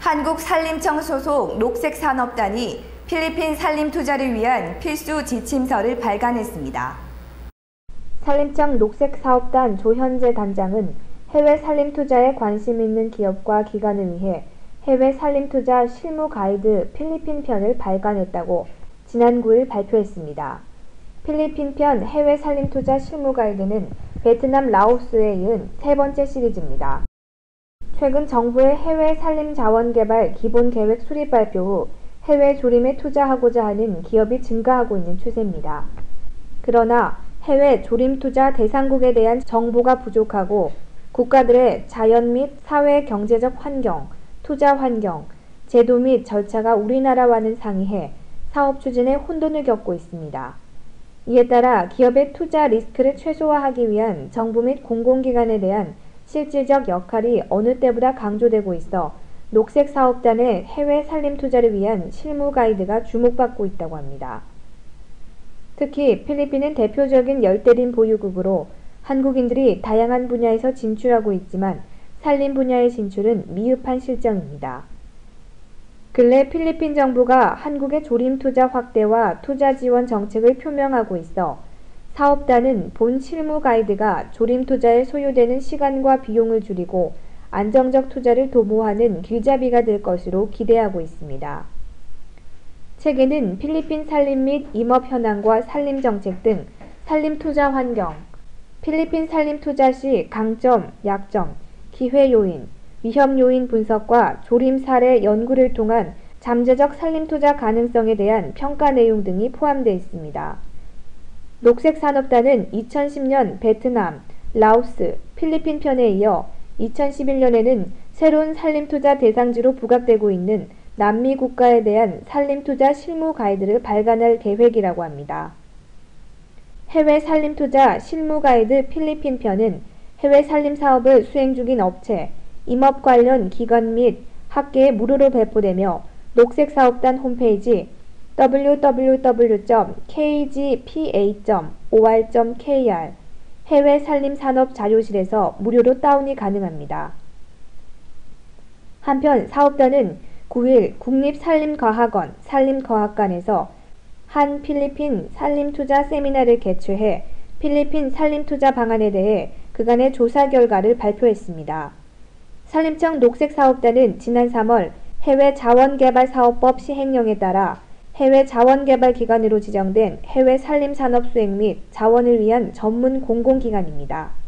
한국산림청 소속 녹색산업단이 필리핀 산림 투자를 위한 필수 지침서를 발간했습니다. 산림청 녹색사업단 조현재 단장은 해외 산림 투자에 관심 있는 기업과 기관을 위해 해외 산림 투자 실무 가이드 필리핀 편을 발간했다고 지난 9일 발표했습니다. 필리핀 편 해외 산림 투자 실무 가이드는 베트남, 라오스에 이은 세 번째 시리즈입니다. 최근 정부의 해외 산림 자원 개발 기본 계획 수립 발표 후 해외 조림에 투자하고자 하는 기업이 증가하고 있는 추세입니다. 그러나 해외 조림 투자 대상국에 대한 정보가 부족하고 국가들의 자연 및 사회 경제적 환경, 투자 환경, 제도 및 절차가 우리나라와는 상이해 사업 추진에 혼돈을 겪고 있습니다. 이에 따라 기업의 투자 리스크를 최소화하기 위한 정부 및 공공기관에 대한 실질적 역할이 어느 때보다 강조되고 있어 녹색 사업단의 해외 산림 투자를 위한 실무 가이드가 주목받고 있다고 합니다. 특히 필리핀은 대표적인 열대림 보유국으로 한국인들이 다양한 분야에서 진출하고 있지만 산림 분야의 진출은 미흡한 실정입니다. 근래 필리핀 정부가 한국의 조림 투자 확대와 투자 지원 정책을 표명하고 있어 사업단은 본 실무 가이드가 조림 투자에 소요되는 시간과 비용을 줄이고 안정적 투자를 도모하는 길잡이가 될 것으로 기대하고 있습니다. 책에는 필리핀 산림 및 임업 현황과 산림 정책 등 산림 투자 환경, 필리핀 산림 투자 시 강점, 약점, 기회 요인, 위험 요인 분석과 조림 사례 연구를 통한 잠재적 산림 투자 가능성에 대한 평가 내용 등이 포함되어 있습니다. 녹색산업단은 2010년 베트남, 라오스, 필리핀 편에 이어 2011년에는 새로운 산림투자 대상지로 부각되고 있는 남미 국가에 대한 산림투자 실무 가이드를 발간할 계획이라고 합니다. 해외 산림투자 실무 가이드 필리핀 편은 해외 산림 사업을 수행 중인 업체, 임업 관련 기관 및 학계에 무료로 배포되며 녹색사업단 홈페이지 www.kgpa.or.kr 해외 산림 산업 자료실에서 무료로 다운이 가능합니다. 한편 사업단은 9일 국립산림과학원 산림과학관에서 한 필리핀 산림투자 세미나를 개최해 필리핀 산림투자 방안에 대해 그간의 조사 결과를 발표했습니다. 산림청 녹색사업단은 지난 3월 해외 자원개발사업법 시행령에 따라 해외 자원개발기관으로 지정된 해외 산림산업 수행 및 자원을 위한 전문 공공기관입니다.